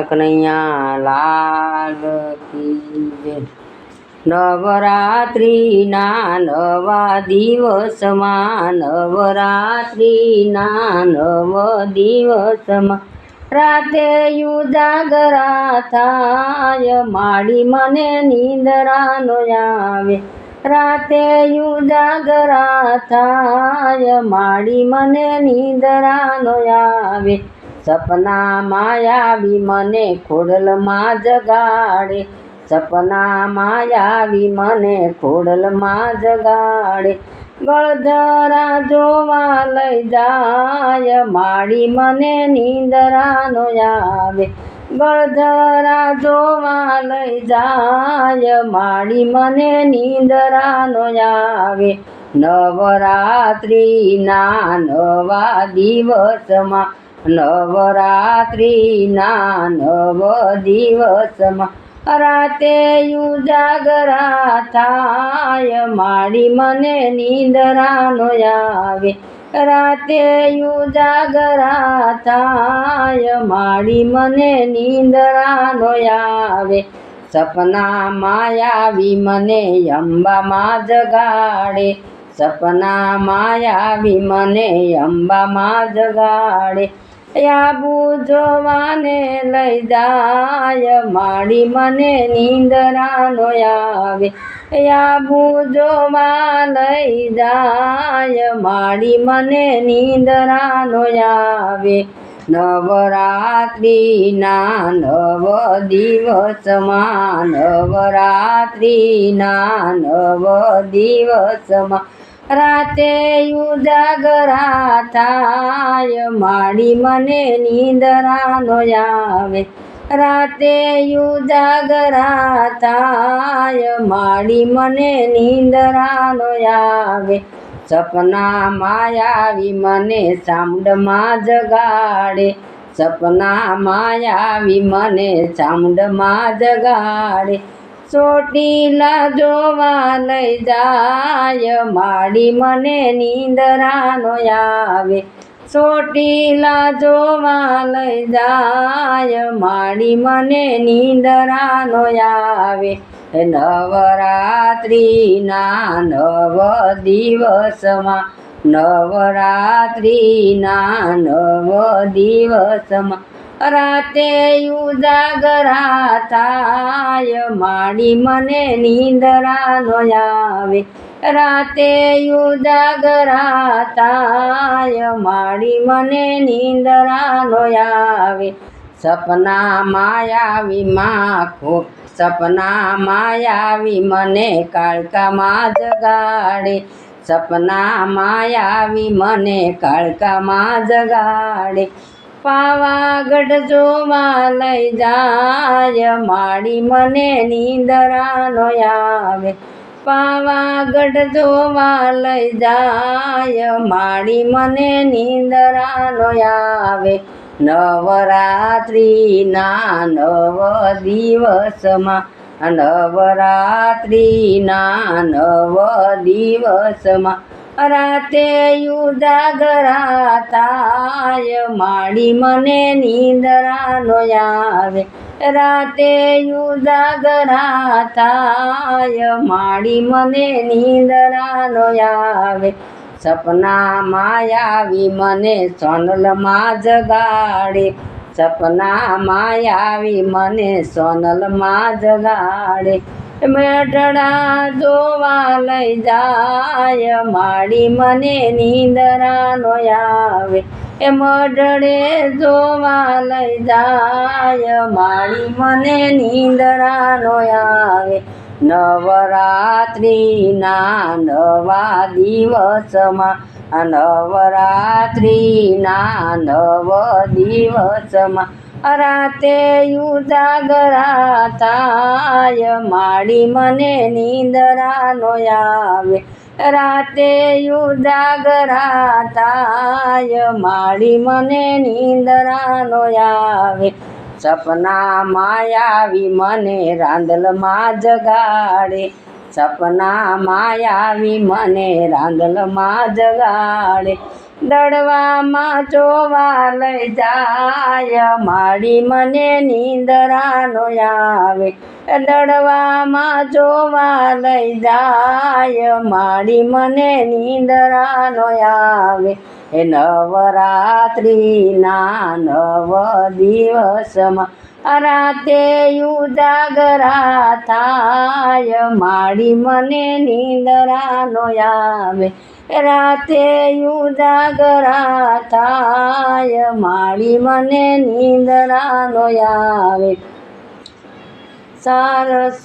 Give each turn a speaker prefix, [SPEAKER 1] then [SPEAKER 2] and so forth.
[SPEAKER 1] કનૈયા લાલ નવરાત્રિના નવા દિવસમાં, નવરાત્રિના નવ દિવસમાં રાતે યુજાગરા થાય માડી મને નીંદરાનો આવે. રાતે યુજાગરા થાય માડી મને નીંદરાનો આવે. સપનામાં માયાવી મને ખોડલમાં જગાડે. સપના માયાવી મને ખોડલમાં જગાડે. ગળધરા જોવા લઈ જાય માડી મને નીંદરાનો આવે. ગળધરા જોવા લઈ જાય માડી મને નીંદરાનો આવે. નવરાત્રિના નવા દિવસમાં નવરાત્રિના નવ દિવસમાં રાતે ઉજાગરા થાય માડી મને નિંદરાનો આવે. રાતે ઉજાગરા થાય માડી મને નિંદરાનો આવે. સપના માયાવી મને અંબામાં જગાડે. સપના માયાવી મને અંબામાં જગાડે. આબુ જોવાને લઈ જાય માડી મને નીંદરાનો આવે. આબુ જોવા લઈ જાય માડી મને નીંદરાનો આવે. નવરાત્રિના નવ દિવસમાં નવરાત્રિના નવ દિવસમાં રાતે ઉજાગરા થાય માડી મને નીંદરાનો આવે. રાતે ઉજાગરા થાય માડી મને નીંદરાનો આવે. સપના માયાવી મને સામડમાં જગાડે. સપના માયાવી મને સામડમાં જગાડે. ચોટીલા જોવા લઈ જાય. માડી મને નીંદરાનો આવે. ચોટીલા જોવા લઈ જાય. માડી મને નીંદરાનો આવે. નવરાત્રિના નવ દિવસમાં, નવરાત્રિના નવ દિવસમાં રાતે ઉજાગરા થાય માડી મને નીંદરાનો આવે. રાતે ઉજાગરા થાય માડી મને નીંદરાનો આવે. સપનામાં આવી માખો સપનામાં આવી મને કાળકામાં જગાડે. સપનામાં આવી મને કાળકામાં જગાડે. પાવાગઢ જોવા લઈ જાય. માડી મને નીંદરાનો આવે. પાવાગઢ જોવા લઈ જાય. માડી મને નીંદરાનો આવે. નવરાત્રિના નવ દિવસમાં, નવરાત્રિના નવ દિવસમાં રાતે યુદાગરાતાય માડી મને નીંદરાનો આવે રાતે યુદાગરાતાય માડી મને નીંદરાનો આવે સપના આવી મને સોનલમાં જગાડે. સપના આવી મને સોનલમાં જગાડે. મેઢડા જોવા લઈ જાય. માડી મને નીંદરાનો આવે. એ મઢડે જોવા લઈ જાય. માડી મને નીંદરાનો આવે. નવરાત્રિના નવા દિવસમાં, નવરાત્રિના નવ દિવસમાં રાતે ઉજાગરા થાય માડી મને નીંદરાનો આવે. રાતે ઉજાગરા થાય માડી મને નીંદરાનો આવે. સપના માયાવી મને રાંદલમાં જગાડે. સપના માયાવી મને રાંદલમાં જગાડે. દડવામાં ચોવા લઈ જાય. માડી મને નીંદરાનો આવે. દડવામાં ચોવા લઈ જાય. માડી મને નીંદરાનો આવે. એ નવરાત્રિના નવ દિવસમાં રાતે ઉજાગરા થાય માડી મને નીંદરાનો આવે રાતે ઉજાગરા થાય માડી મને નીંદરાનો આવે સારસ